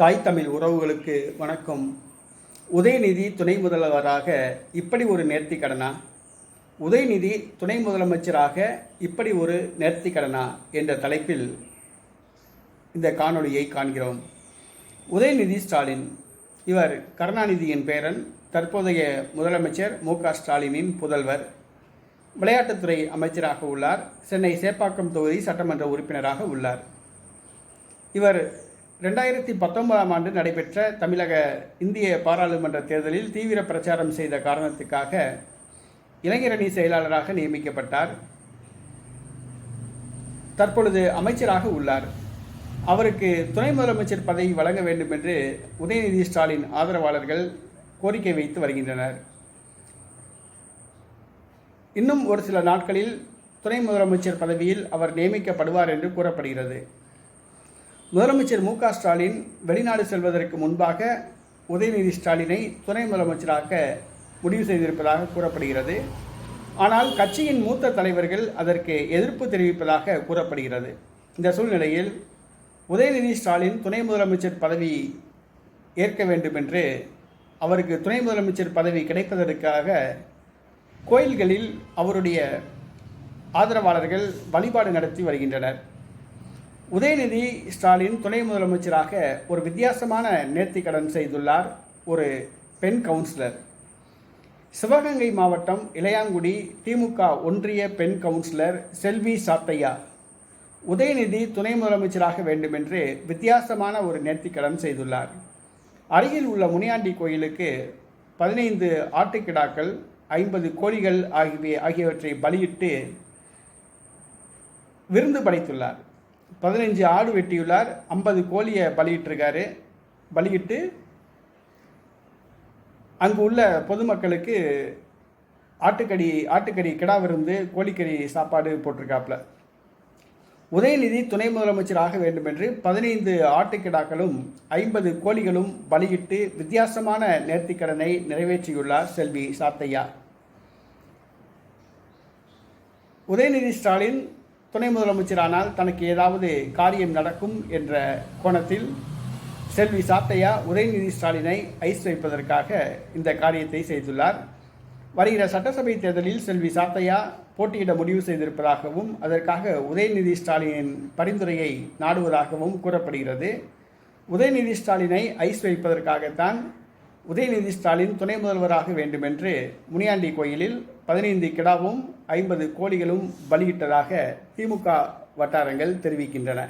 தாய் தமிழ் உறவுகளுக்கு வணக்கம். உதயநிதி துணை முதல்வராக இப்படி ஒரு நேர்த்தி கடனா? உதயநிதி துணை முதலமைச்சராக இப்படி ஒரு நேர்த்தி கடனா? என்ற தலைப்பில் இந்த காணொளியை காண்கிறோம். உதயநிதி ஸ்டாலின் இவர் கருணாநிதியின் பேரன் தற்போதைய முதலமைச்சர் மு க ஸ்டாலினின் புதல்வர். விளையாட்டுத்துறை அமைச்சராக உள்ளார். சென்னை சேப்பாக்கம் தொகுதி சட்டமன்ற உறுப்பினராக உள்ளார். இவர் ரெண்டாயிரத்தி பத்தொன்பதாம் ஆண்டு நடைபெற்ற தமிழக இந்திய பாராளுமன்ற தேர்தலில் தீவிர பிரச்சாரம் செய்த காரணத்துக்காக இளைஞரணி செயலாளராக நியமிக்கப்பட்டார். தற்பொழுது அமைச்சராக உள்ளார். அவருக்கு துணை முதலமைச்சர் பதவி வழங்க வேண்டும் என்று உதயநிதி ஸ்டாலின் ஆதரவாளர்கள் கோரிக்கை வைத்து வருகின்றனர். இன்னும் ஒரு சில நாட்களில் துணை முதலமைச்சர் பதவியில் அவர் நியமிக்கப்படுவார் என்று கூறப்படுகிறது. முதலமைச்சர் மு ஸ்டாலின் வெளிநாடு செல்வதற்கு முன்பாக உதயநிதி ஸ்டாலினை துணை முதலமைச்சராக முடிவு செய்திருப்பதாக கூறப்படுகிறது. ஆனால் கட்சியின் மூத்த தலைவர்கள் அதற்கு எதிர்ப்பு தெரிவிப்பதாக கூறப்படுகிறது. இந்த சூழ்நிலையில் உதயநிதி ஸ்டாலின் துணை முதலமைச்சர் பதவி ஏற்க வேண்டும் என்று அவருக்கு துணை முதலமைச்சர் பதவி கிடைப்பதற்காக கோயில்களில் அவருடைய ஆதரவாளர்கள் வழிபாடு நடத்தி வருகின்றனர். உதயநிதி ஸ்டாலின் துணை முதலமைச்சராக ஒரு வித்தியாசமான நேர்த்திக்கடன் செய்துள்ளார் ஒரு பெண் கவுன்சிலர். சிவகங்கை மாவட்டம் இளையாங்குடி திமுக ஒன்றிய பெண் கவுன்சிலர் செல்வி சாத்தையா. உதயநிதி துணை முதலமைச்சராக வேண்டுமென்று வித்தியாசமான ஒரு நேர்த்திக்கடன் செய்துள்ளார். அருகில் உள்ள முனியாண்டி கோயிலுக்கு பதினைந்து ஆட்டுக்கிடாக்கள் ஐம்பது கோழிகள் ஆகியவை ஆகியவற்றை பலியிட்டு விருந்து படைத்துள்ளார். பதினைஞ்சு ஆடு வெட்டியுள்ளார். ஐம்பது கோழியை பலியிட்டிருக்காரு. பலியிட்டு அங்கு உள்ள பொதுமக்களுக்கு ஆட்டுக்கடி ஆட்டுக்கறி கிடா விருந்து கோழிக்கறி சாப்பாடு போட்டிருக்காப்புல. உதயநிதி துணை முதலமைச்சர் ஆக வேண்டுமென்று பதினைந்து ஆட்டுக்கிடாக்களும் ஐம்பது கோழிகளும் பலியிட்டு வித்தியாசமான நேர்த்திக்கடனை நிறைவேற்றியுள்ளார் செல்வி சாத்தையா. உதயநிதி ஸ்டாலின் துணை முதலமைச்சரானால் தனக்கு ஏதாவது காரியம் நடக்கும் என்ற கோணத்தில் செல்வி சாத்தையா உதயநிதி ஸ்டாலினை ஐஸ் வைப்பதற்காக இந்த காரியத்தை செய்துள்ளார். வருகிற சட்டசபை தேர்தலில் செல்வி சாத்தையா போட்டியிட முடிவு செய்திருப்பதாகவும் அதற்காக உதயநிதி ஸ்டாலினின் பரிந்துரையை நாடுவதாகவும் கூறப்படுகிறது. உதயநிதி ஸ்டாலினை ஐஸ் வைப்பதற்காகத்தான் உதயநிதி ஸ்டாலின் துணை முதல்வராக வேண்டுமென்று முனியாண்டி கோயிலில் பதினைந்து கிடாவும் ஐம்பது கோழிகளும் பலியிட்டதாக திமுக வட்டாரங்கள் தெரிவிக்கின்றன.